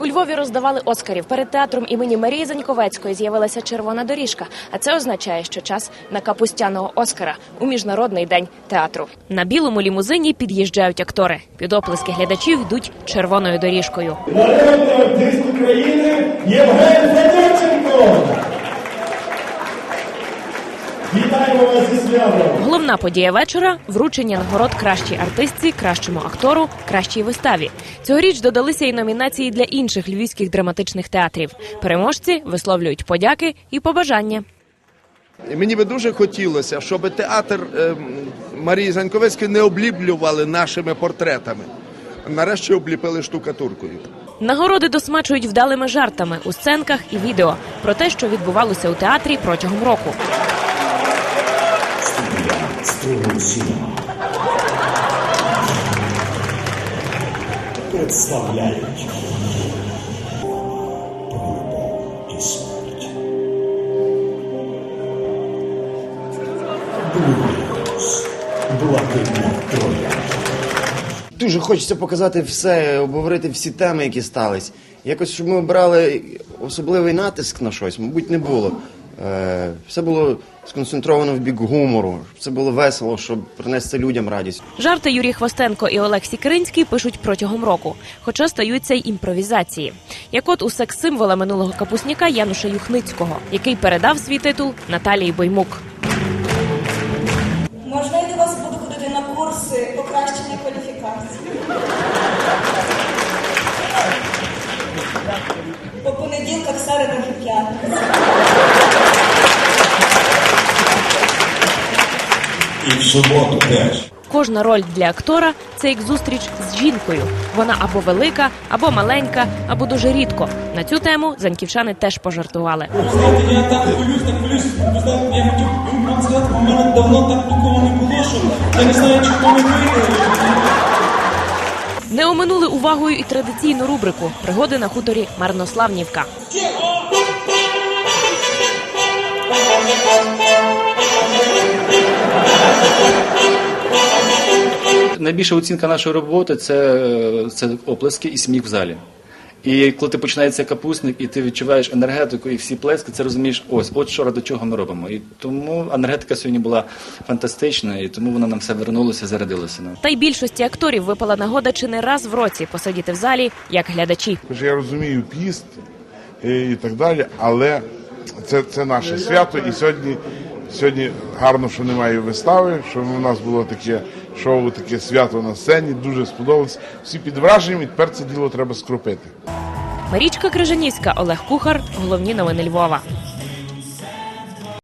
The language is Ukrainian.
У Львові роздавали Оскарів. Перед театром імені Марії Заньковецької з'явилася червона доріжка. А це означає, що час на капустяного Оскара у міжнародний день театру. На білому лімузині під'їжджають актори. Під оплески глядачів йдуть червоною доріжкою. Народний артист України Євген Головна подія вечора вручення нагород кращій артистці, кращому актору, кращій виставі. Цьогоріч додалися і номінації для інших львівських драматичних театрів. Переможці висловлюють подяки і побажання. Мені би дуже хотілося, щоб театр ем, Марії Заньковецької не обліплювали нашими портретами. Нарешті обліпили штукатуркою. Нагороди досмачують вдалими жартами у сценках і відео про те, що відбувалося у театрі протягом року. Представляють блакитна троя. Дуже хочеться показати все, обговорити всі теми, які стались. Якось, щоб ми обрали особливий натиск на щось, мабуть, не було. Е, все було сконцентровано в бік гумору. щоб Це було весело, щоб принести людям радість. Жарти Юрій Хвостенко і Олег Сікринський пишуть протягом року, хоча стаються й імпровізації. Як от у секс-символа минулого капусняка Януша Юхницького, який передав свій титул Наталії Боймук. Можна я до вас буду ходити на курси покращення кваліфікації? І в суботу теж. Кожна роль для актора це як зустріч з жінкою. Вона або велика, або маленька, або дуже рідко. На цю тему заньківчани теж пожартували. Знаєте, я так хвилююсь, так хвилююсь. Ви знаєте, я хотів вам сказати, бо в мене давно так нікого не було, що я не знаю, чи хто не вийде. Не оминули увагою і традиційну рубрику пригоди на хуторі Марнославнівка. Найбільша оцінка нашої роботи це, це оплески і сміх в залі. І коли ти починається капусник, і ти відчуваєш енергетику і всі плески, це розумієш, ось от що ради чого ми робимо. І тому енергетика сьогодні була фантастична, і тому вона нам все вернулося, зарядилося. Ну. Та й більшості акторів випала нагода чи не раз в році посидіти в залі як глядачі. Тож я розумію піст е, і так далі, але це, це наше свято. І сьогодні, сьогодні гарно, що немає вистави, що у нас було таке шоу, таке свято на сцені. Дуже сподобалось. Всі під враженням, і тепер це діло треба скропити. Марічка Крижанівська, Олег Кухар. Головні новини Львова.